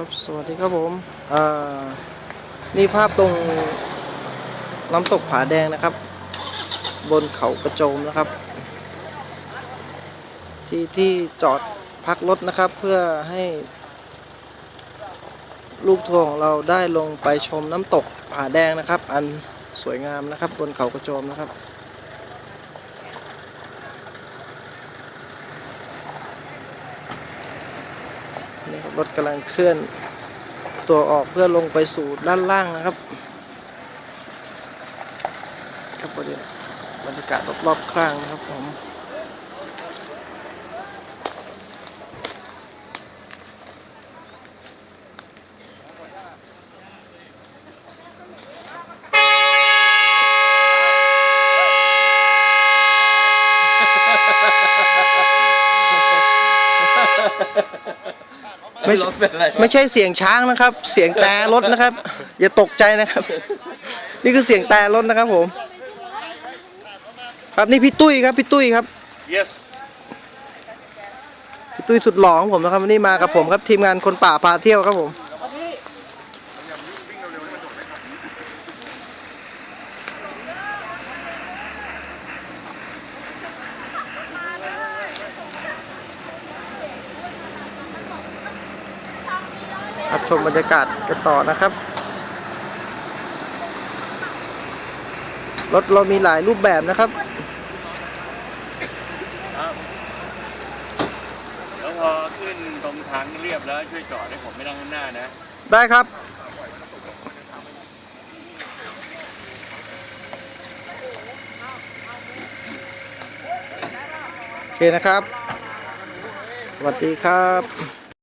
ครับสวัสดีครับผมอ่านี่ภาพตรงน้ำตกผาแดงนะครับ บนเขากระโจมนะครับ ที่ที่จอดพักรถนะครับ เพื่อให้ ลูกทัวร์ของเราได้ลงไปชมน้ำตกผาแดงนะครับ อันสวยงามนะครับ บนเขากระโจมนะครับ นี่ครับรถกำลังเคลื่อนตัวออกเพื่อลงไปสู่ด้านล่างนะครับครับประเด็นบรรยากาศรอบๆข้างนะครับผม ไม่ใช่ไม่ใช่เสียงช้างนะครับ เสียงแต่รถนะครับ อย่าตกใจนะครับ นี่คือเสียงแต่รถนะครับผม ครับนี่พี่ตุ้ยครับพี่ตุ้ยครับ yes พี่ตุ้ยสุดหล่อของผมนะครับวันนี้มากับผมครับทีมงานคนป่าพาเที่ยวครับผม รับชมบรรยากาศกันต่อนะครับรถเรามีหลายรูปแบบนะครับแล้วพอขึ้นตรงทางเรียบแล้วช่วยจอดให้ผมไม่นั่งข้างหน้านะ ได้ครับ โอเคนะครับ สวัสดีครับ